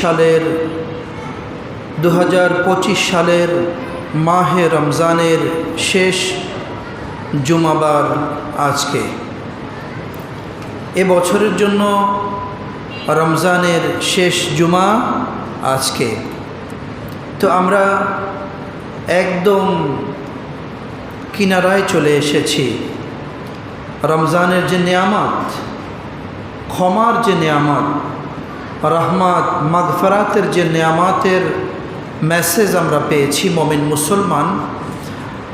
সালের দু হাজার পঁচিশ সালের মাহে রমজানের শেষ জুমাবার আজকে। এ বছরের জন্য রমজানের শেষ জুমা আজকে। তো আমরা একদম কিনারায় চলে এসেছি। রমজানের যে নিয়ামত, ক্ষমার যে নিয়ামত রহমাত, মাগফরাতের যে নিয়ামাতের মেসেজ আমরা পেয়েছি, মমিন মুসলমান,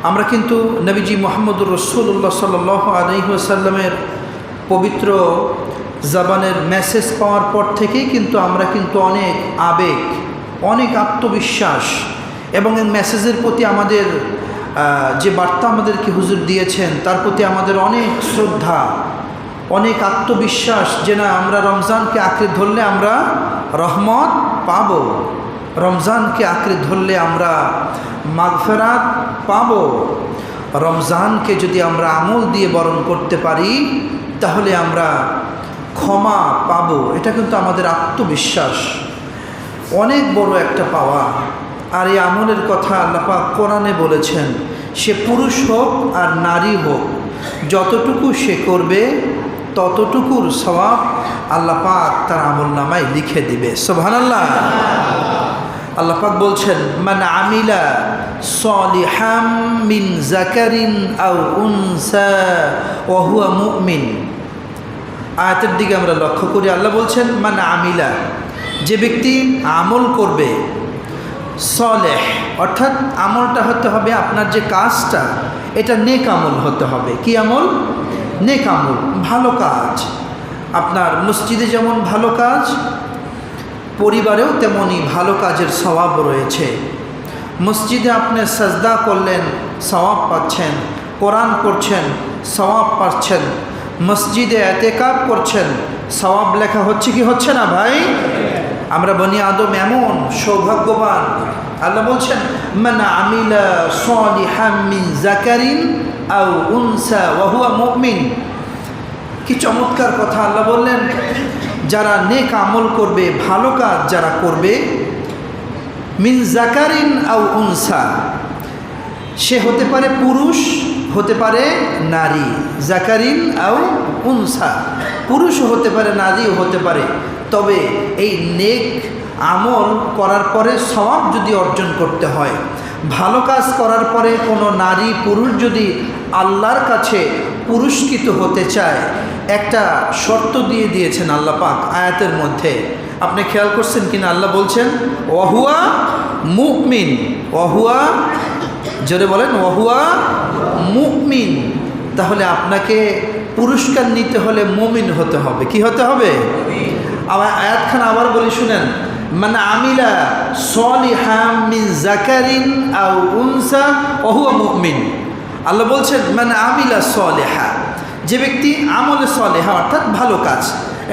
আমরা কিন্তু নবীজি মোহাম্মদুর রসুল্লাহ সাল আলহিহাসাল্লামের পবিত্র জাবানের মেসেজ পাওয়ার পর থেকেই কিন্তু আমরা কিন্তু অনেক আবেগ, অনেক আত্মবিশ্বাস এবং এই মেসেজের প্রতি আমাদের যে বার্তা আমাদেরকে হুজুর দিয়েছেন, তার প্রতি আমাদের অনেক শ্রদ্ধা অনেক আত্মবিশ্বাস যে না, আমরা রমজানকে আঁকড়ে ধরলে আমরা রহমত পাব। রমজানকে আঁকড়ে ধরলে আমরা মাগফেরাত পাব। রমজানকে যদি আমরা আমল দিয়ে বরণ করতে পারি, তাহলে আমরা ক্ষমা পাব। এটা কিন্তু আমাদের আত্মবিশ্বাস। অনেক বড় একটা পাওয়া। আর এই আমলের কথা আল্লাপা কোরআনে বলেছেন, সে পুরুষ হোক আর নারী হোক, যতটুকু সে করবে ততটুকুর স্বভাব আল্লাহ পাক তার আমল নামায় লিখে দিবে। সোভান আল্লাহ আল্লাহ পাক বলছেন মানে আমিলা সলিহাম মিন জাকারিন মুমিন। আয়াতের দিকে আমরা লক্ষ্য করি, আল্লাহ বলছেন মানে আমিলা, যে ব্যক্তি আমল করবে সলেহ, অর্থাৎ আমলটা হতে হবে আপনার যে কাজটা, এটা নেক আমল হতে হবে। কি আমল? নেক আমল ভালো কাজ। আপনার মসজিদে যেমন ভালো কাজ, পরিবারেও তেমনই ভালো কাজের স্বভাব রয়েছে। মসজিদে আপনি সাজদা করলেন, সওয়াব পাচ্ছেন, কোরআন করছেন সওয়াব পাচ্ছেন, মসজিদে এতেকাব করছেন, সওয়াব লেখা হচ্ছে কি হচ্ছে না ভাই? আমরা বনি আদম এমন, সৌভাগ্যবান। আল্লাহ বলছেন মানে আমিলা সলিহাম মিন জাকারিন আউ উনসা ওয়াহুয়া মুমিন। কি চমৎকার কথা আল্লাহ বললেন, যারা নেক আমল করবে, ভালো কাজ যারা করবে, মিন জাকারিন আউ উনসা। সে হতে পারে পুরুষ, হতে পারে নারী। জাকারিন আউ উনসা। পুরুষও হতে পারে, নারীও হতে পারে। তবে এই নেক আমল করার পরে স্বভাব যদি অর্জন করতে হয়, ভালো কাজ করার পরে কোনো নারী পুরুষ যদি আল্লাহর কাছে পুরস্কৃত হতে চায়, একটা শর্ত দিয়ে দিয়েছেন আল্লাহ পাক আয়াতের মধ্যে। আপনি খেয়াল করছেন কিনা আল্লাহ বলছেন ওহুয়া মুকমিন ওহুয়া জোরে বলেন ওহুয়া মুকমিন তাহলে আপনাকে পুরস্কার নিতে হলে মুমিন হতে হবে। কি হতে হবে? আবার আয়াতখান আবার বলি শুনেন মানে আমিলা সলিহাম মিন জাকারিন আউ উনসা ওহুয়া মুকমিন আল্লাহ বলছেন মানে আমিলা সলেহা যে ব্যক্তি আমলে সলেহা, অর্থাৎ ভালো কাজ,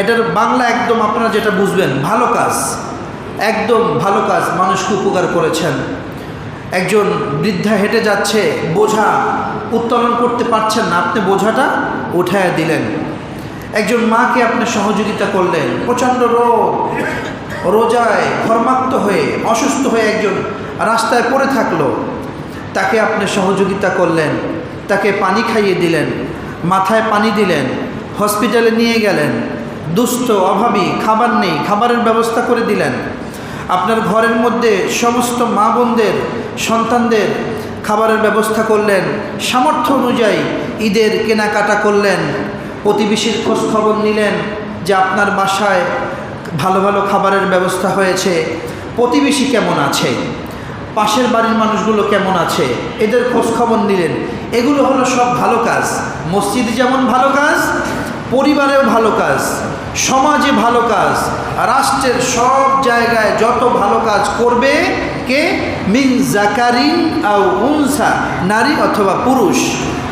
এটার বাংলা একদম আপনারা যেটা বুঝবেন, ভালো কাজ, একদম ভালো কাজ মানুষকে উপকার করেছেন। একজন বৃদ্ধা হেঁটে যাচ্ছে, বোঝা, উত্তোলন করতে পারছেন না, আপনি বোঝাটা উঠায় দিলেন। একজন মাকে আপনি সহযোগিতা করলেন, প্রচণ্ড রোগ, রোজায় ঘর্মাক্ত হয়ে, অসুস্থ হয়ে একজন রাস্তায় পড়ে থাকল। তাকে আপনি সহযোগিতা করলেন, তাকে পানি খাইয়ে দিলেন, মাথায় পানি দিলেন, হসপিটালে নিয়ে গেলেন, দুস্থ, অভাবী, খাবার নেই, খাবারের ব্যবস্থা করে দিলেন। আপনার ঘরের মধ্যে সমস্ত মা বোনদের, সন্তানদের খাবারের ব্যবস্থা করলেন, সামর্থ্য অনুযায়ী ঈদের কেনাকাটা করলেন প্রতিবেশীর খোঁজ খবর নিলেন যে আপনার বাসায় ভালো ভালো খাবারের ব্যবস্থা হয়েছে। প্রতিবেশী কেমন আছে? পাশের বাড়ির মানুষগুলো কেমন আছে? এদের খোঁজ খবর নিলেন। এগুলো হলো সব ভালো কাজ। মসজিদ যেমন ভালো কাজ, পরিবারেও ভালো কাজ, সমাজে ভালো কাজ, রাষ্ট্রের সব জায়গায় যত ভালো কাজ করবে কে? মিন জাকারিন আউ উনসা, নারী অথবা পুরুষ।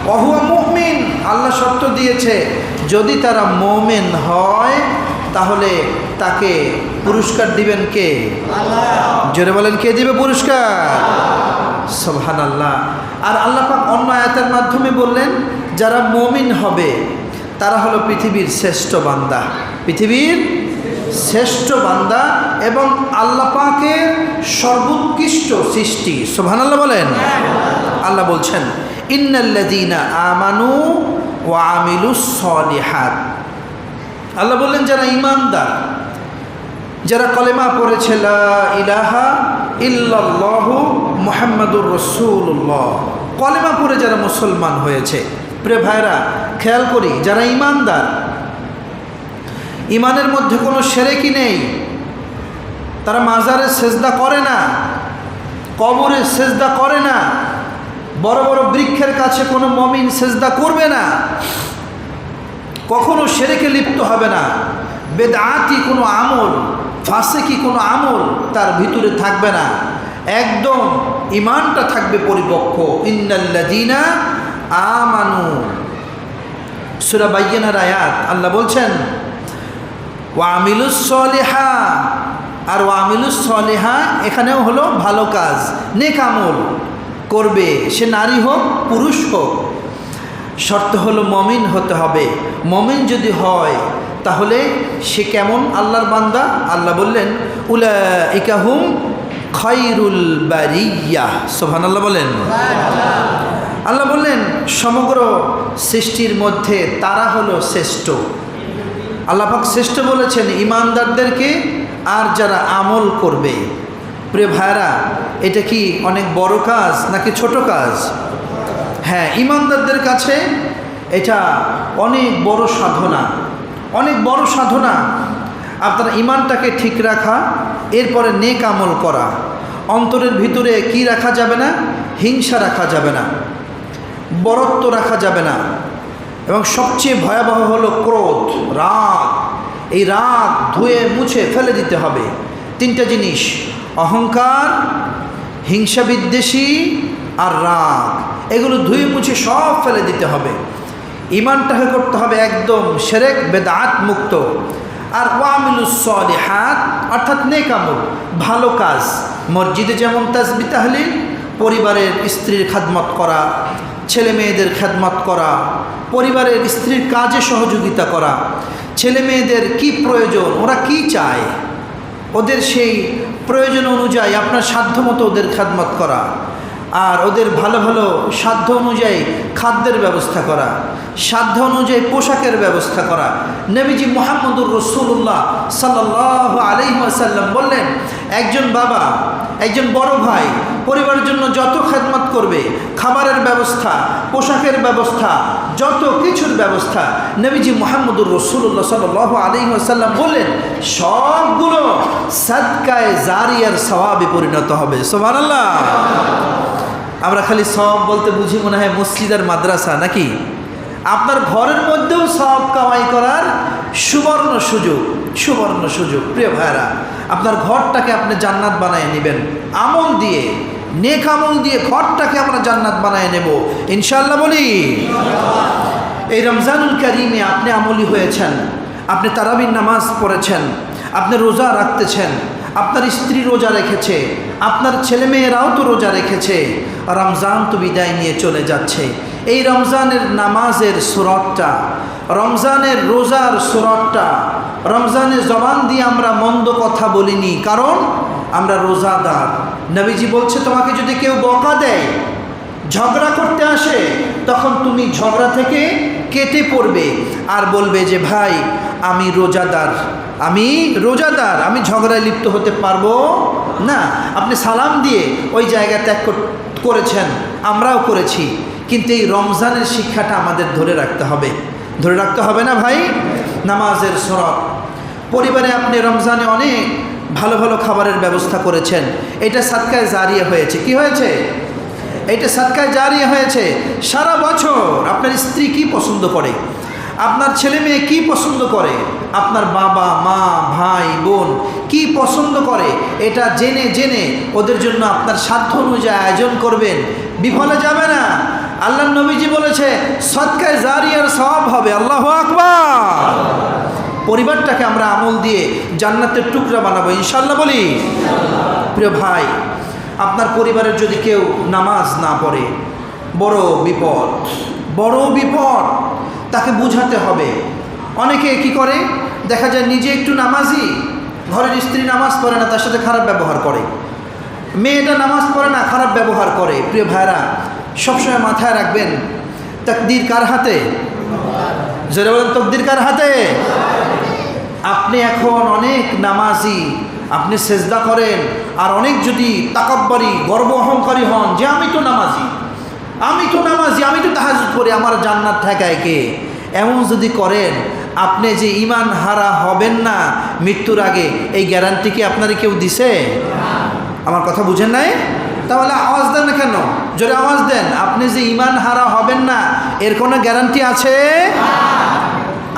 অহুয়া মুমিন, আল্লাহ সত্য দিয়েছে, যদি তারা মোমেন হয়, তাহলে তাকে পুরস্কার দিবেন কে? জোরে বলেন কে দিবে পুরস্কার? সোহান আল্লাহ আর আল্লাহ পাক অন্য আয়াতের মাধ্যমে বললেন যারা মমিন হবে তারা হলো পৃথিবীর শ্রেষ্ঠ বান্দা। পৃথিবীর শ্রেষ্ঠ বান্দা এবং আল্লাহ পাকের সর্বোৎকৃষ্ট সৃষ্টি। সোভানাল্লাহ বলেন? আল্লাহ বলছেন ইন্নাল্লাদিনা আমানু ও আমিলুস সলিহাত। আল্লাহ বললেন যারা ইমানদার যারা কলেমা পড়েছে ইলাহা ইল্লাল্লাহ মুহাম্মাদুর রসুল্লাহ কলেমা পড়ে যারা মুসলমান হয়েছে। প্রে ভাইরা খেয়াল করি, যারা ইমানদার, ইমানের মধ্যে কোনো সেরেকি নেই। তারা মাজারে সেজদা করে না, কবরে সেজদা করে না, বড় বড় বৃক্ষের কাছে কোনো মমিন সেজদা করবে না। কখনো সেরেকে লিপ্ত হবে না। বেদাতি কোনো আমল ফাঁসেকি কোনো আমল তার ভিতরে থাকবে না? একদম ইমানটা থাকবে পরিপক্ক। ইন্নাল্লাদিনা আমানু। সুরা বাইয়ানার আয়াত, আল্লাহ বলছেন ওয়ামিলুস সলিহা। আর ওয়ামিলুস সলিহা এখানেও হলো ভালো কাজ, নেক আমল করবে। সে নারী হোক, পুরুষ হোক, শর্ত হলো মমিন হতে হবে। মমিন যদি হয় তাহলে সে কেমন আল্লাহর বান্দা? আল্লাহ বললেন উলা ইকাহুম খৈরুল বারিয়া। সোহান আল্লাহ বলেন। আল্লাহ বললেন, সমগ্র সৃষ্টির মধ্যে তারা হলো শ্রেষ্ঠ। আল্লাপাক শ্রেষ্ঠ বলেছেন ইমানদারদেরকে আর যারা আমল করবে। প্রে ভাইরা এটা কি অনেক বড় কাজ নাকি ছোট কাজ? হ্যাঁ ইমানদারদের কাছে এটা অনেক বড় সাধনা। অনেক বড় সাধনা। আপনার ইমানটাকে ঠিক রাখা, এরপরে নেক আমল করা। অন্তরের ভিতরে কি রাখা যাবে না? হিংসা রাখা যাবে না। বরত্ব রাখা যাবে না। এবং সবচেয়ে ভয়াবহ হলো ক্রোধ, রাগ। এই রাগ ধুয়ে মুছে ফেলে দিতে হবে। তিনটা জিনিস, অহংকার, হিংসা বিদ্বেষী আর রাগ। এগুলো ধুয়ে মুছে সব ফেলে দিতে হবে। ইমানটাকে করতে হবে একদম সেরেক, বেদাত মুক্ত। আর ওয়ামিলুসলিহাত অর্থাৎ নেকামল, ভালো কাজ। মসজিদে যেমন তাজবি তাহলিল, পরিবারের স্ত্রীর খাদমত করা ছেলে মেয়েদের খেদমত করা, পরিবারের স্ত্রীর কাজে সহযোগিতা করা। ছেলে মেয়েদের কি প্রয়োজন, ওরা কি চায়? ওদের সেই প্রয়োজন অনুযায়ী, আপনার সাধ্যমতো ওদের খেদমত করা। আর ওদের ভালো ভালো সাধ্য অনুযায়ী খাদ্যের ব্যবস্থা করা, সাধ্য অনুযায়ী পোশাকের ব্যবস্থা করা। নবীজি মোহাম্মদুর রসুল্লাহ সাল্লাহ আলহিমাসাল্লাম বললেন, একজন বাবা, একজন বড় ভাই পরিবারের জন্য যত খেদমত করবে, খাবারের ব্যবস্থা, পোশাকের ব্যবস্থা, যত কিছুর ব্যবস্থা নবীজি মোহাম্মদুর রসুল্লাহ সাল্লাহ আলহিমাসাল্লাম বললেন, সবগুলো সাদকায় জারিয়ার স্বভাবে পরিণত হবে। সোমান আমরা খালি সব বলতে বুঝি মনে হয় মসজিদ আর মাদ্রাসা নাকি? আপনার ঘরের মধ্যেও সব কামাই করার সুবর্ণ সুযোগ সুবর্ণ সুযোগ। প্রিয় ভাইরা আপনার ঘরটাকে আপনি জান্নাত বানায় নেবেন। আমল দিয়ে, নেক আমল দিয়ে ঘরটাকে আমরা জান্নাত বানায় নেব। ইনশাল্লাহ বলি? এই রমজানুল করিমে আপনি আমলি হয়েছেন, আপনি তারাবির নামাজ পড়েছেন, আপনি রোজা রাখতেছেন, আপনার স্ত্রী রোজা রেখেছে, আপনার ছেলেমেয়েরাও তো রোজা রেখেছে, রমজান তো বিদায় নিয়ে চলে যাচ্ছে। এই রমজানের নামাজের সুরতটা, রমজানের রোজার সুরতটা, রমজানের জবান দিয়ে আমরা মন্দ কথা বলিনি। কারণ আমরা রোজাদার। নবীজি বলছে, তোমাকে যদি কেউ বকা দেয়, ঝগড়া করতে আসে, তখন তুমি ঝগড়া থেকে কেটে পড়বে। আর বলবে যে, ভাই, আমি রোজাদার। আমি রোজাদার। আমি ঝগড়ায় লিপ্ত হতে পারব না। আপনি সালাম দিয়ে ওই জায়গা ত্যাগ করেছেন। আমরাও করেছি। কিন্তু এই রমজানের শিক্ষাটা আমাদের ধরে রাখতে হবে। ধরে রাখতে হবে না ভাই? নামাজের সরব পরিবারে আপনি রমজানে অনেক ভালো ভালো খাবারের ব্যবস্থা করেছেন। এটা সাতকায় জারিয়ে হয়েছে। কি হয়েছে? এটা সাতকায় জারিয়ে হয়েছে। সারা বছর আপনার স্ত্রী কি পছন্দ করে? আপনার ছেলে মেয়ে কী পছন্দ করে? আপনার বাবা, মা, ভাই, বোন কি পছন্দ করে? এটা জেনে জেনে ওদের জন্য আপনার সাধ্য অনুযায়ী আয়োজন করবেন। বিফলে যাবে না। আল্লাহ নবীজি বলেছে, সৎকায় জারিয়ার সব হবে, আল্লাহ আকবার। পরিবারটাকে আমরা আমল দিয়ে জান্নাতের টুকরা বানাবো ইনশাল্লাহ বলি। প্রিয় ভাই, আপনার পরিবারের যদি কেউ নামাজ না পড়ে, বড় বিপদ বড় বিপদ, তাকে বুঝাতে হবে। অনেকে কি করে? দেখা যায় নিজে একটু নামাজি, ঘরের স্ত্রী নামাজ পড়ে না, তার সাথে খারাপ ব্যবহার করে। মেয়েটা নামাজ পড়ে না, খারাপ ব্যবহার করে। প্রিয় ভাইরা সবসময় মাথায় রাখবেন, তকদির কার হাতে? জোরে বলেন, তকদির কার হাতে? আপনি এখন অনেক নামাজি, আপনি সেজদা করেন, আর অনেক যদি তাকাব্বারি, গর্ব অহংকারী হন, যে আমি তো নামাজি, আমি তো নামাজি, আমি তো তাহাজুদ করি, আমার জান্নাত ঠেকায় কে? এমন যদি করেন, আপনি যে ইমান হারা হবেন না মৃত্যুর আগে, এই গ্যারান্টি কি আপনারে কেউ দিছে? আমার কথা বুঝেন নাই? তাহলে আওয়াজ দেন না কেন? জোরে আওয়াজ দেন। আপনি যে ইমান হারা হবেন না, এর কোনো গ্যারান্টি আছে?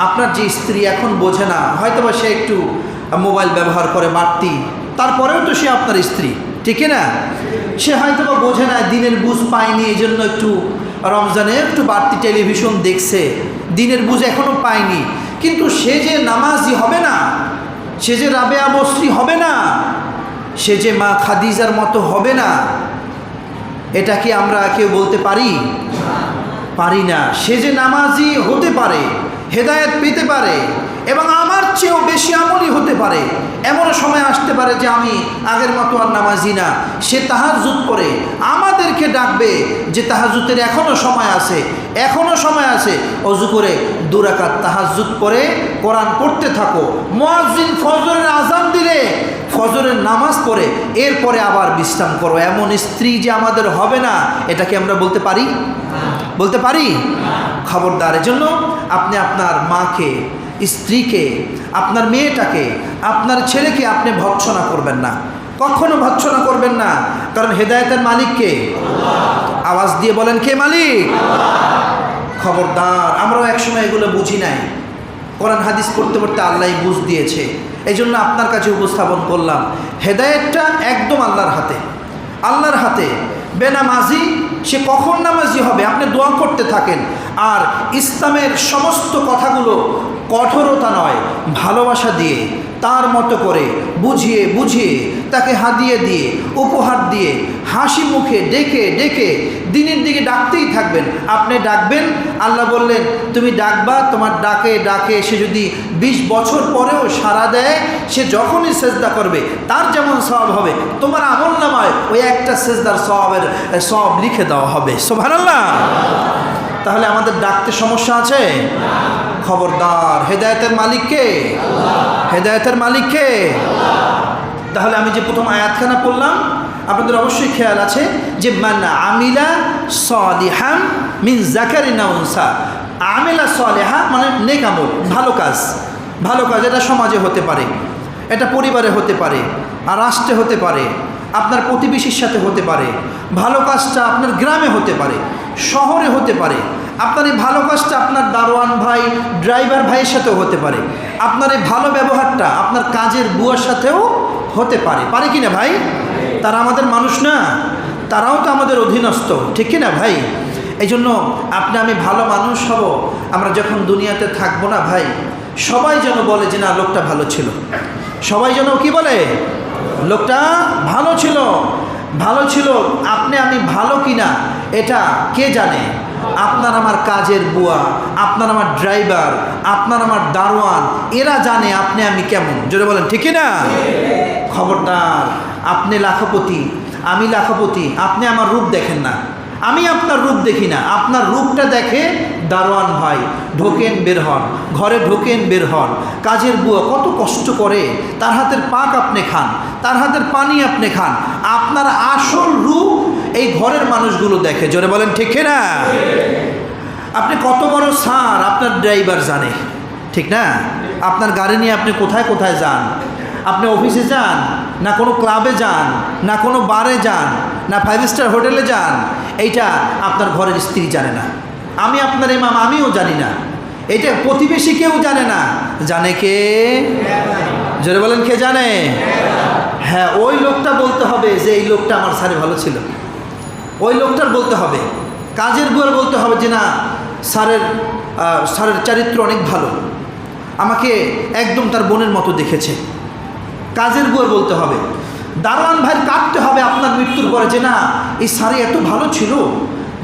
আপনার যে স্ত্রী এখন বোঝে না হয়তো বা সে একটু মোবাইল ব্যবহার করে বাড়তি তারপরেও তো সে আপনার স্ত্রী, ঠিক না? সে হয়তো বা বোঝে না, দিনের বুঝ পায়নি এই জন্য একটু রমজানে একটু বাড়তি টেলিভিশন দেখছে, দিনের বুঝ এখনও পায়নি। কিন্তু সে যে নামাজি হবে না, সে যে রাবে আবশ্রী হবে না সে যে মা খাদিজার মতো হবে না, এটা কি আমরা কেউ বলতে পারি? পারি না। সে যে নামাজি হতে পারে, হেদায়ত পেতে পারে এবং আমার চেয়েও বেশি আমলই হতে পারে। এমন সময় আসতে পারে যে আমি আগের মতো আর নামাজি না। সে তাহাজুত করে। আমাদেরকে ডাকবে যে তাহাজুতের এখনও সময় আছে এখনও সময় আছে। অজু করে দুরাকাত তাহাজুত করে কোরআন পড়তে থাকো। মোয়াজিন ফজরের আজান দিলে ফজরের নামাজ পড়ে, এরপরে আবার বিশ্রাম করো। এমন স্ত্রী যে আমাদের হবে না, এটাকে আমরা বলতে পারি? বলতে পারি? খবরদার। জন্য আপনি আপনার মাকে স্ত্রীকে, আপনার মেয়েটাকে, আপনার ছেলেকে আপনি ভৎসনা করবেন না। কখনো ভৎসনা করবেন না, কারণ হেদায়তের মালিককে। আওয়াজ দিয়ে বলেন, কে মালিক? খবরদার, আমরাও একসময় এগুলো বুঝি নাই। কোরআন হাদিস পড়তে পড়তে আল্লাহ বুঝ দিয়েছে। এই জন্য আপনার কাছে উপস্থাপন করলাম, হেদায়েতটা একদম আল্লাহর হাতে। আল্লাহর হাতে। বেনামাজি, সে কখন নামাজি হবে? আপনি দোয়া করতে থাকেন। আর ইসলামের সমস্ত কথাগুলো কঠোরতা নয়, ভালোবাসা দিয়ে, তার মতো করে বুঝিয়ে বুঝিয়ে, তাকে হাদিয়ে দিয়ে, উপহার দিয়ে, হাসি মুখে ডেকে ডেকে দিনের দিকে ডাকতেই থাকবেন। আপনি ডাকবেন, আল্লাহ বললেন, তুমি ডাকবা, তোমার ডাকে ডাকে সে যদি ২০ বছর পরেও সাড়া দেয়, সে যখনই সেজদা করবে, তার যেমন সব হবে, তোমার আমল নামায় ওই একটা সেজদার সবের সব লিখে দেওয়া হবে। সোভানাল্লাহ তাহলে আমাদের ডাকতে সমস্যা আছে? খবরদার। হেদায়তের মালিককে? হেদায়তের মালিককে? তাহলে আমি যে প্রথম আয়াতখানা পড়লাম, আপনাদের অবশ্যই খেয়াল আছে যে মান্না আমিলা সলিহাম মিন জাকারিনা উনসা। আমিলা সলেহা মানে নেক আমল, ভালো কাজ। ভালো কাজ, এটা সমাজে হতে পারে, এটা পরিবারে হতে পারে, আর রাষ্ট্রে হতে পারে, আপনার প্রতিবেশীর সাথে হতে পারে, ভালো কাজটা আপনার গ্রামে হতে পারে, শহরে হতে পারে আপনার এই ভালো কাজটা আপনার দারোয়ান ভাই ড্রাইভার ভাইয়ের সাথেও হতে পারে। আপনার এই ভালো ব্যবহারটা আপনার কাজের বুয়ার সাথেও হতে পারে। পারে কি না ভাই? তারা আমাদের মানুষ না, তারাও তো আমাদের অধীনস্থ, ঠিক কি না ভাই? এই জন্য আপনি আমি ভালো মানুষ হব, আমরা যখন দুনিয়াতে থাকব না ভাই, সবাই যেন বলে যে না, লোকটা ভালো ছিল। সবাই যেন কি বলে? লোকটা ভালো ছিল। ভালো ছিল, আপনি আমি ভালো কিনা, এটা কে জানে? আপনার আমার কাজের বুয়া, আপনার আমার ড্রাইভার, আপনার আমার দারোয়ান, এরা জানে আপনি আমি কেমন। জোরে বলেন ঠিকই না খবরদার, আপনি লাখপতি, আমি লাখপতি, আপনি আমার রূপ দেখেন না। আমি আপনার রূপ দেখি না, আপনার রূপটা দেখে দারোয়ান ভাই, ঢোকেন বের হন, ঘরে ঢোকেন বের হন। কাজের বুয়া কত কষ্ট করে, তার হাতের পাক আপনি খান, তার হাতের পানি আপনি খান। আপনার আসল রূপ এই ঘরের মানুষগুলো দেখে, জোরে বলেন, ঠিক না আপনি কত বড় সার আপনার ড্রাইভার জানে, ঠিক না? আপনার গাড়ি নিয়ে আপনি কোথায় কোথায় যান? আপনি অফিসে যান, না কোনো ক্লাবে যান, না কোনো বারে যান, না ফাইভ স্টার হোটেলে যান, এইটা আপনার ঘরের স্ত্রী জানে না। আমি আপনার ইমাম, আমিও জানি না। এটা প্রতিবেশী কেউ জানে না। জানে কে? জোরে বলেন, কে জানে? হ্যাঁ ওই লোকটা বলতে হবে যে এই লোকটা আমার সারে ভালো ছিল। ওই লোকটার বলতে হবে। কাজের বুয়ার বলতে হবে যে, না, স্যারের স্যারের চারিত্র অনেক ভালো। আমাকে একদম তার বোনের মতো দেখেছে। কাজের বুয়ার বলতে হবে। দারোয়ান ভাইয়ের কাঁদতে হবে আপনার মৃত্যুর পরে যে, না, এই স্যারে এত ভালো ছিল?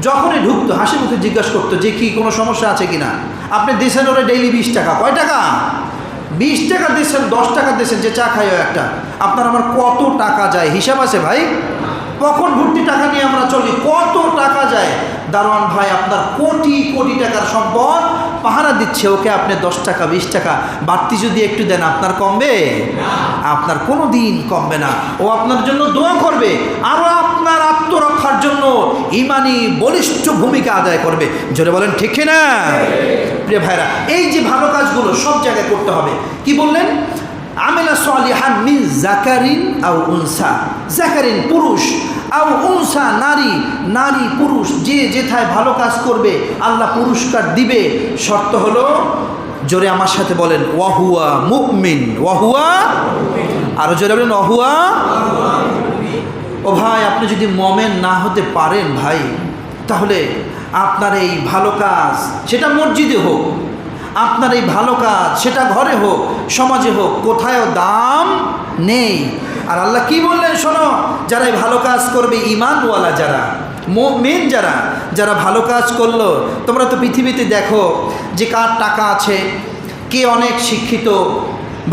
যখনই ঢুকতো, হাসি মুখে জিজ্ঞাসা করতো যে, কি কোনো সমস্যা আছে কি না আপনি দিয়েছেন ওরা ডেইলি বিশ টাকা। কয় টাকা? বিশ টাকা দিয়েছেন দশ টাকা দিয়েছেন যে চা খাইও একটা। আপনার আমার কত টাকা যায়? হিসাব আছে ভাই। পকেট ভর্তি টাকা নিয়ে আমরা চলি। কত টাকা যায়? দারোয়ান ভাই আপনার কোটি কোটি টাকার সম্পদ পাহারা দিচ্ছে। ওকে আপনি দশ টাকা বিশ টাকা বাড়তি যদি একটু দেন আপনার কমবে? আপনার কোনো দিন কমবে না। ও আপনার জন্য দোয়া করবে। আরও আপনার আত্মরক্ষার জন্য ইমানি বলিষ্ঠ ভূমিকা আদায় করবে। জোরে বলেন ঠিক না প্রিয় ভাইরা এই যে ভালো কাজগুলো সব জায়গায় করতে হবে। কি বললেন? আমেলা সালিহান মিন জাকারিন আও উনসা। জাকারিন পুরুষ। আও উনসা নারী নারী, পুরুষ, যে যেথায় ভালো কাজ করবে, আল্লাহ পুরস্কার দিবে। শর্ত হলো, জোরে আমার সাথে বলেন, ওয়াহুয়া মুকমিন ওয়াহুয়া, আরও জোরে বলেন, ওয়াহুয়া, ও ভাই, আপনি যদি মমেন না হতে পারেন ভাই, তাহলে আপনার এই ভালো কাজ, সেটা মসজিদে হোক, আপনার এই ভালো কাজ, সেটা ঘরে হোক, সমাজে হোক, কোথায়ও দাম নেই। আর আল্লাহ কি বললেন, শোনো যারা এই ভালো কাজ করবে ইমানওয়ালা যারা মেন যারা যারা ভালো কাজ করল, তোমরা তো পৃথিবীতে দেখো যে কার টাকা আছে, কে অনেক শিক্ষিত,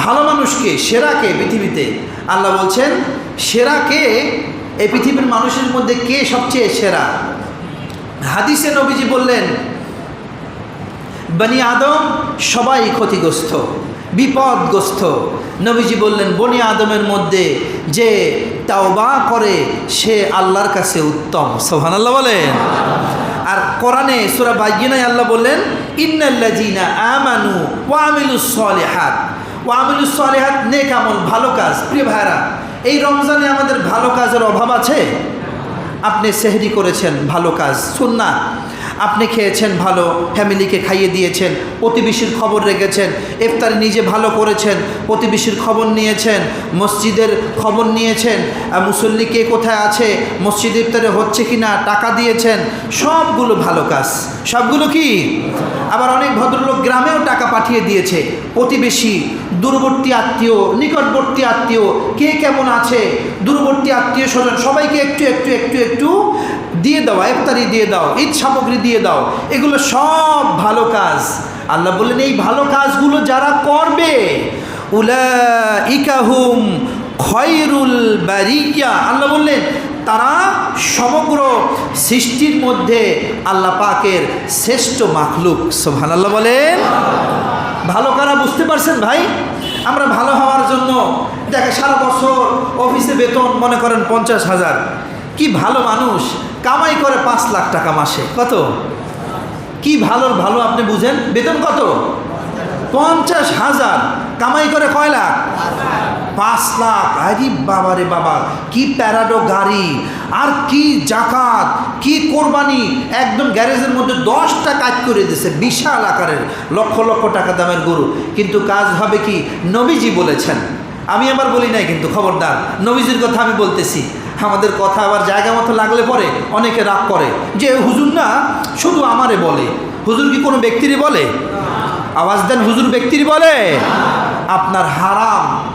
ভালো মানুষকে, সেরাকে পৃথিবীতে। আল্লাহ বলছেন, সেরাকে এই পৃথিবীর মানুষের মধ্যে কে সবচেয়ে সেরা? হাদিসে নবীজি বললেন, বনি আদম সবাই ক্ষতিগ্রস্ত। বিপদগ্রস্ত। নবীজি বললেন, বনি আদমের মধ্যে যে তাওবা করে, সে আল্লাহর কাছে উত্তম। সোহান আল্লাহ বলেন। আর কোরআনে সুরা বাইগিনায় আল্লাহ বললেন ইন্নাল্লাজিনা আমানু ওয়ামিলুস সলিহাত। ওয়ামিলুস সলিহাত নেক আমল, ভালো কাজ। প্রিয় ভাইরা এই রমজানে আমাদের ভালো কাজের অভাব আছে? আপনি সেহরি করেছেন, ভালো কাজ। সুন্না আপনি খেয়েছেন ভালো, ফ্যামিলিকে খাইয়ে দিয়েছেন, প্রতিবেশীর খবর রেখেছেন, ইফতার নিজে ভালো করেছেন, প্রতিবেশীর খবর নিয়েছেন, মসজিদের খবর নিয়েছেন মুসল্লি কে কোথায় আছে, মসজিদ ইফতারে হচ্ছে কি না টাকা দিয়েছেন, সবগুলো ভালো কাজ। সবগুলো কি? আবার অনেক ভদ্রলোক গ্রামেও টাকা পাঠিয়ে দিয়েছে, প্রতিবেশী, দূরবর্তী আত্মীয়, নিকটবর্তী আত্মীয়, কে কেমন আছে, দূরবর্তী আত্মীয় স্বজন সবাইকে একটু একটু একটু একটু দিয়ে দাও ইফতারি দিয়ে দাও, ঈদ সামগ্রী দিয়ে দাও, এগুলো সব ভালো কাজ। আল্লাহ বললেন, এই ভালো কাজগুলো যারা করবে উলা ইকাহুম খয়রুল বারিকা আল্লাহ বললেন, তারা সমগ্র সৃষ্টির মধ্যে আল্লাহ পাকের শ্রেষ্ঠ মাখলুক। সোভান আল্লাহ বলেন। ভালো কারা বুঝতে পারছেন ভাই? আমরা ভালো হওয়ার জন্য দেখে সারা বছর অফিসে বেতন, মনে করেন পঞ্চাশ হাজার। কি ভালো মানুষ? কামাই করে পাঁচ লাখ টাকা মাসে। কত? কি ভালো ভালো আপনি বুঝেন? বেতন কত? পঞ্চাশ হাজার। কামাই করে কয় লাখ? পাঁচ লাখ। আরে বাবা রে বাবা, কি প্যারাডো গাড়ি। আর কি জাকাত, কি কোরবানি। একদম গ্যারেজের মধ্যে দশটা কাজ করে দিয়েছে, বিশাল আকারের, লক্ষ লক্ষ টাকা দামের গরু। কিন্তু কাজ হবে কি? নবীজি বলেছেন। আমি আবার বলি নাই কিন্তু, খবরদার। নবীজির কথা আমি বলতেছি। আমাদের কথা আবার জায়গা মতো লাগলে পরে অনেকে রাগ করে। যে হুজুর না, শুধু আমারে বলে। হুজুর কি কোনো ব্যক্তিরই বলে? আওয়াজ দেন, হুজুর ব্যক্তির বলে? আপনার হারাম।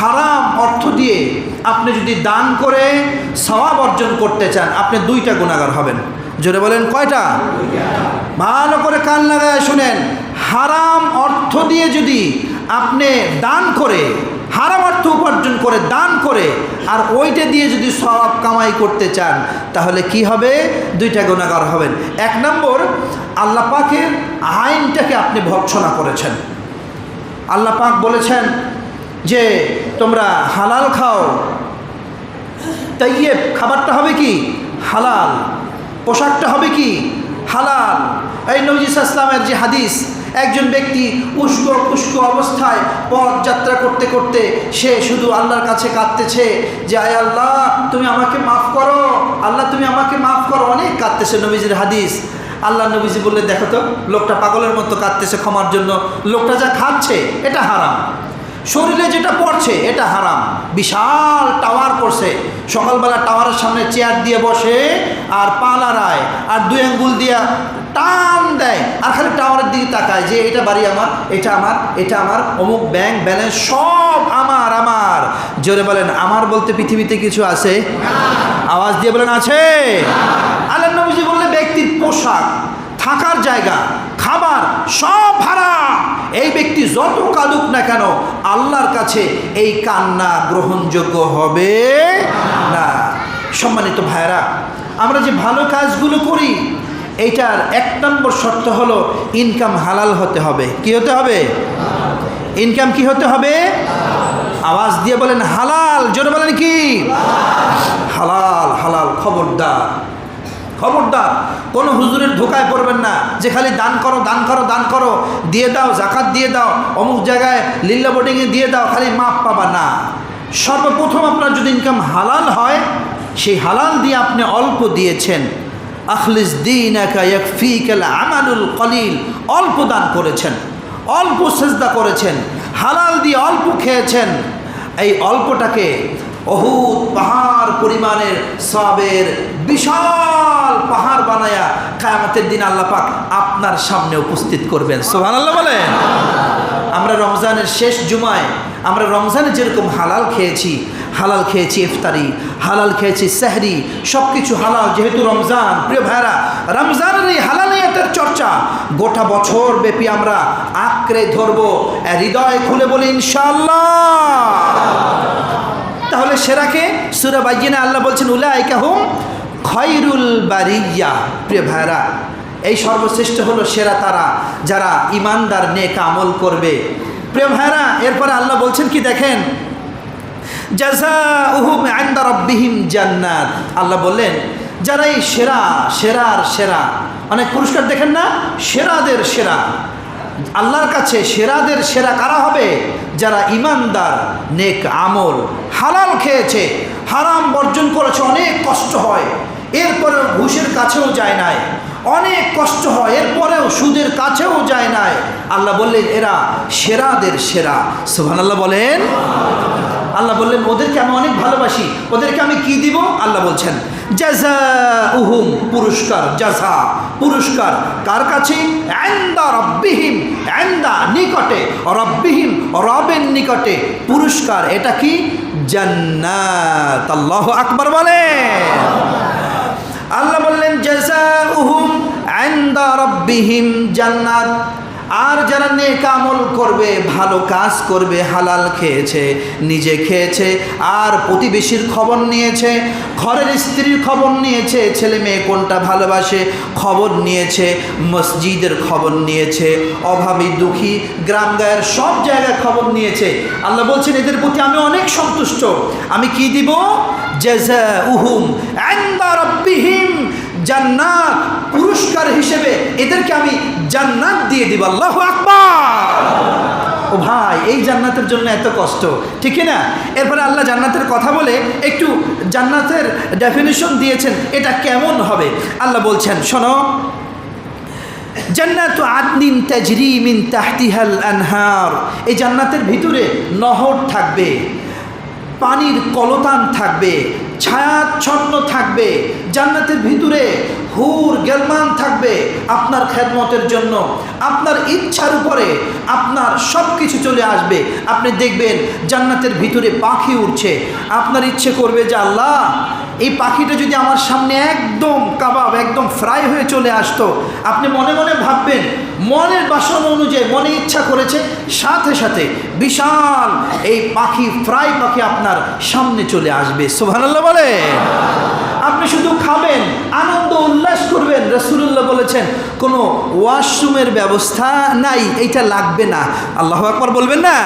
হারাম অর্থ দিয়ে আপনি যদি দান করে, সওয়াব অর্জন করতে চান, আপনি দুইটা গুণাগার হবেন। জোরে বলেন, কয়টা? ভালো করে কান লাগায় শুনেন। হারাম অর্থ দিয়ে যদি আপনি দান করে, হারাম অর্থ উপার্জন করে দান করে, আর ওইটা দিয়ে যদি সব কামাই করতে চান, তাহলে কি হবে? দুইটা গুণাগার হবেন। এক নম্বর, আল্লাহ পাকের আইনটাকে আপনি ভর্ৎসনা করেছেন। আল্লাহ পাক বলেছেন যে, তোমরা হালাল খাও। তাইয়ে খাবারটা হবে কি? হালাল। পোশাকটা হবে কি? হালাল। এই নজিস ইসলামের যে হাদিস একজন ব্যক্তি উস্ক পুষ্ক অবস্থায় পথযাত্রা করতে করতে সে শুধু আল্লাহর কাছে কাঁদতেছে যে, আয় আল্লাহ, তুমি আমাকে মাফ করো। আল্লাহ, তুমি আমাকে মাফ করো। অনেক কাঁদতেছে নবীজির হাদিস। আল্লাহ নবীজি বললে দেখো তো, লোকটা পাগলের মতো কাঁদতেছে ক্ষমার জন্য। লোকটা যা খাচ্ছে, এটা হারাম। শরীরে যেটা পড়ছে, এটা হারাম। বিশাল টাওয়ার করছে সকালবেলা টাওয়ারের সামনে চেয়ার দিয়ে বসে আর পা নাড়ায় আর দুই আঙ্গুল দিয়ে টান দেয়। আর খালি টাওয়ারের দিকে তাকায় যে, এটা বাড়ি আমার, এটা আমার এটা আমার, অমুক ব্যাংক ব্যালেন্স সব আমার আমার। জোরে বলেন, আমার বলতে পৃথিবীতে কিছু আছে? আওয়াজ দিয়ে বলেন, আছে। আল্লাহ নবীজি বললে ব্যক্তির পোশাক, থাকার জায়গা, খাবার সব হারাম। এই ব্যক্তি যত কাঁদুক না কেন, আল্লাহর কাছে এই কান্না গ্রহণযোগ্য হবে না। সম্মানিত ভাইরা আমরা যে ভালো কাজগুলো করি, এইটার এক নম্বর শর্ত হলো ইনকাম হালাল হতে হবে। কি হতে হবে? ইনকাম কি হতে হবে? আওয়াজ দিয়ে বলেন হালাল, জোরে বলেন কি? হালাল হালাল, খবরদার। খবরদার, কোনো হুজুরের ধোকায় পড়বেন না, যে খালি দান করো দান করো দান করো, দিয়ে দাও, জাকাত দিয়ে দাও, অমুক জায়গায় লিল্লা বোর্ডিংয়ে দিয়ে দাও, খালি মাপ পাবা না। সর্বপ্রথম আপনার যদি ইনকাম হালাল হয়, সেই হালাল দিয়ে আপনি অল্প দিয়েছেন। আখলিস দিন আমানুল কলিল, অল্প দান করেছেন, অল্প সেজদা করেছেন, হালাল দিয়ে অল্প খেয়েছেন। এই অল্পটাকে অহুত পাহাড় পরিমাণের সবের বিশাল পাহাড় বানায়া কায়ামতের দিন আল্লাহ পাক আপনার সামনে উপস্থিত করবেন। সোহান আল্লাহ বলেন। আমরা রমজানের শেষ জুমায়, আমরা রমজানে যেরকম হালাল খেয়েছি হালাল খেয়েছি ইফতারি, হালাল খেয়েছি সেহরি সব কিছু হালাল। যেহেতু রমজান, প্রিয় ভাইরা রমজানের এই হালালিয়াতের চর্চা গোটা বছর ব্যাপী আমরা আঁকড়ে ধরবো, হৃদয় খুলে বলি ইনশাল্লাহ তাহলে সেরাকে সুরা বাইজিনা আল্লাহ বলছেন, উলাইকা হুম খৈরুল বারিয়া প্রিয় ভাইরা এই সর্বশ্রেষ্ঠ হলো সেরা তারা যারা ইমানদার নেক আমল করবে। প্রিয় ভাইরা এরপরে আল্লাহ বলছেন কি দেখেন? জান্নাত। আল্লাহ বললেন, যারা এই সেরা, সেরার সেরা। অনেক পুরস্কার দেখেন না? সেরাদের সেরা। আল্লাহর কাছে সেরাদের সেরা কারা হবে? যারা ইমানদার, নেক আমল, হালাল খেয়েছে, হারাম বর্জন করেছে, অনেক কষ্ট হয়। এরপরেও ঘুষের কাছেও যায় নাই। অনেক কষ্ট হয়, এরপরেও সুদের কাছেও যায় নাই। আল্লাহ বললেন, এরা সেরাদের সেরা। সুহান আল্লাহ বলেন। আল্লাহ বললেন, ওদেরকে আমি অনেক ভালোবাসি। ওদেরকে আমি কি দিব? আল্লাহ বলছেন জাজা উহুম পুরস্কার জাজা পুরস্কার। কার কাছে? অ্যান্দা রব্বিহিম অ্যান্দা নিকটে, রব্বিহিম, রবের নিকটে। পুরস্কার এটা কি? জান্নাত। আল্লাহ আকবর বলে আল্লাহ বললেন জাজা উহুম অ্যান্দা রব্বিহিম, জান্নাত। আর যারা নেক আমল করবে, ভালো কাজ করবে, হালাল খেয়েছে, নিজে খেয়েছে, আর প্রতিবেশীর খবর নিয়েছে, ঘরের স্ত্রীর খবর নিয়েছে, ছেলে মেয়ে কোনটা ভালোবাসে, খবর নিয়েছে, মসজিদের খবর নিয়েছে, অভাবী, দুঃখী গ্রাম গায়ের সব জায়গায় খবর নিয়েছে। আল্লাহ বলছেন, এদের প্রতি আমি অনেক সন্তুষ্ট। আমি কি দিব? জেজা উহুম রব্বিহিম জান্নাত পুরস্কার হিসেবে এদেরকে আমি জান্নাত দিয়ে দিব। আল্লাহ আকবার! ও ভাই, এই জান্নাতের জন্য এত কষ্ট, ঠিক না? এরপরে আল্লাহ জান্নাতের কথা বলে একটু জান্নাতের ডেফিনেশন দিয়েছেন, এটা কেমন হবে? আল্লাহ বলছেন, শোনো, জান্নাত আদনিন তাজরি মিন তাহতিহাল আনহার, এই জান্নাতের ভিতরে নহর থাকবে। পানির কলতান থাকবে, ছায়াচ্ছন্ন থাকবে, জান্নাতের ভিতরে হুর, গেলমান থাকবে আপনার খেদমতের জন্য। আপনার ইচ্ছার উপরে আপনার সব কিছু চলে আসবে। আপনি দেখবেন জান্নাতের ভিতরে পাখি উঠছে আপনার ইচ্ছে করবে যে, আল্লাহ এই পাখিটা যদি আমার সামনে একদম কাবাব, একদম ফ্রাই হয়ে চলে আসতো, আপনি মনে মনে ভাববেন, মনের বাসন অনুযায়ী, মনে ইচ্ছা করেছে, সাথে সাথে বিশাল এই পাখি, ফ্রাই পাখি আপনার সামনে চলে আসবে। সোভানাল্লাহ বলে আপনি শুধু খাবেন, আনন্দ উল্লাস করবেন রসুল্লাহ বলেছেন, কোনো ওয়াশরুমের ব্যবস্থা নাই, এইটা লাগবে না। আল্লাহ আকবর বলবেন না?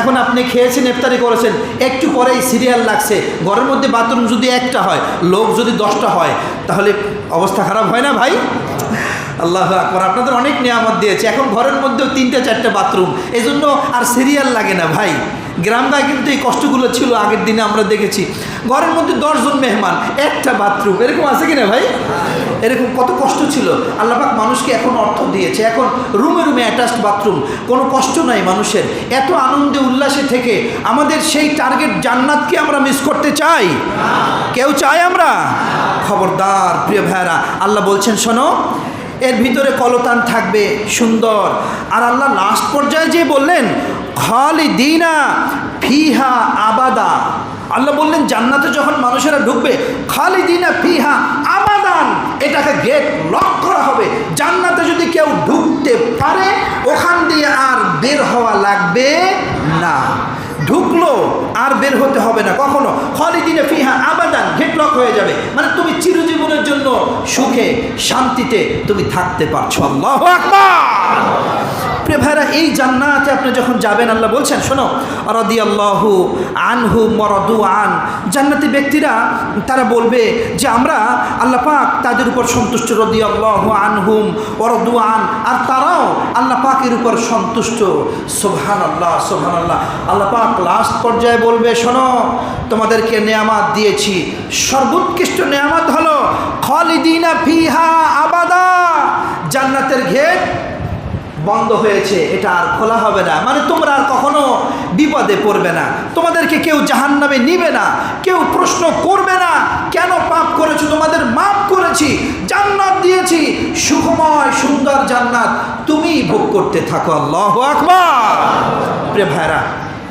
এখন আপনি খেয়েছেন, ইফতারি করেছেন, একটু পরেই সিরিয়াল লাগছে, ঘরের মধ্যে বাথরুম যদি একটা হয়, লোক যদি দশটা হয়, তাহলে অবস্থা খারাপ হয় না ভাই? আল্লাহ আকবর, আপনাদের অনেক নিয়ামত দিয়েছে। এখন ঘরের মধ্যেও তিনটে চারটে বাথরুম এই জন্য আর সিরিয়াল লাগে না ভাই। গ্রামগায় কিন্তু এই কষ্টগুলো ছিল, আগের দিনে আমরা দেখেছি। ঘরের মধ্যে দশজন মেহমান, একটা বাথরুম, এরকম আছে কিনা ভাই? এরকম কত কষ্ট ছিল। আল্লাপাক মানুষকে এখন অর্থ দিয়েছে। এখন রুমে রুমে অ্যাটাচড বাথরুম কোনো কষ্ট নাই মানুষের। এত আনন্দে, উল্লাসে থেকে আমাদের সেই টার্গেট জান্নাতকে আমরা মিস করতে চাই। কেউ চাই আমরা? খবরদার, প্রিয় ভাইরা আল্লাহ বলছেন, শোনো, এর ভিতরে কলতান থাকবে, সুন্দর। আর আল্লাহ লাস্ট পর্যায়ে যে বললেন খালিদিনা ফিহা আবাদা। আল্লাহ বললেন, জান্নাতে যখন মানুষেরা ঢুকবে, খালিদিনা ফিহা আবাদান, এটাকে গেট লক করা হবে। জান্নাতে যদি কেউ ঢুকতে পারে, ওখান দিয়ে আর বের হওয়া লাগবে না। ঢুকলো, আর বের হতে হবে না। কখনো হলিদিনে ফিহা আবাদান গেট লক হয়ে যাবে। মানে তুমি চিরজীবনের জন্য সুখে, শান্তিতে তুমি থাকতে পারছ। আল্লাহ প্রিয় ভাইরা, এই জান্নাতে আপনি যখন যাবেন, আল্লাহ বলছেন, শোনো রদি আল্লাহু আনহু মরদু আন। জান্নাতি ব্যক্তিরা, তারা বলবে যে আমরা আল্লাহ পাক তাদের উপর সন্তুষ্ট রদি আল্লাহু আনহুম ওরদু আন। আর তারাও আল্লাহ পাকের উপর সন্তুষ্ট। সোহান আল্লাহ সোহান আল্লাহ আল্লাহ পাক লাস্ট পর্যায়ে বলবে, শোনো, তোমাদেরকে নেয়ামাত দিয়েছি। সর্বোৎকৃষ্ট নেয়ামাত হলো, খলিদিনা ফিহা আবাদা। জান্নাতের ঘেট বন্ধ হয়েছে, এটা আর খোলা হবে না। মানে তোমরা আর কখনো বিপদে পড়বে না। তোমাদেরকে কেউ জাহান নামে নিবে না, কেউ প্রশ্ন করবে না, কেন পাপ করেছ? তোমাদের মাপ করেছি, জান্নাত দিয়েছি। সুখময়, সুন্দর জান্নাত তুমি ভোগ করতে থাকো, আল্লাহ আকবার। প্রিয় ভাইরা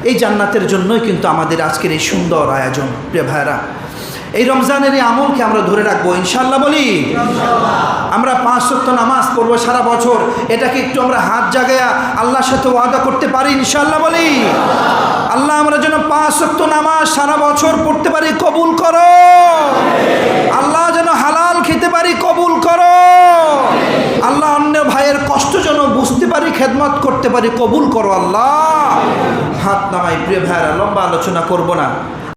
এই জান্নাতের জন্যই কিন্তু আমাদের আজকের এই সুন্দর আয়োজন। প্রিয় ভাইরা এই রমজানের এই আমলকে আমরা ধরে রাখব ইনশাল্লাহ বলি। আমরা পাঁচ সত্য নামাজ পড়ব সারা বছর এটাকে একটু আমরা হাত জাগায়া আল্লাহর সাথে ওয়াদা করতে পারি ইনশাল্লাহ বলি। আল্লাহ আমরা যেন পাঁচ সত্য নামাজ সারা বছর পড়তে পারি কবুল করো। আল্লাহ যেন হালাল খেতে পারি কবুল করো। আল্লাহ অন্য ভাইয়ের কষ্ট যেন বুঝতে পারি খেদমত করতে পারি কবুল করো আল্লাহ। হাত নামাই প্রিয় ভাইয়েরা লম্বা আলোচনা করব না।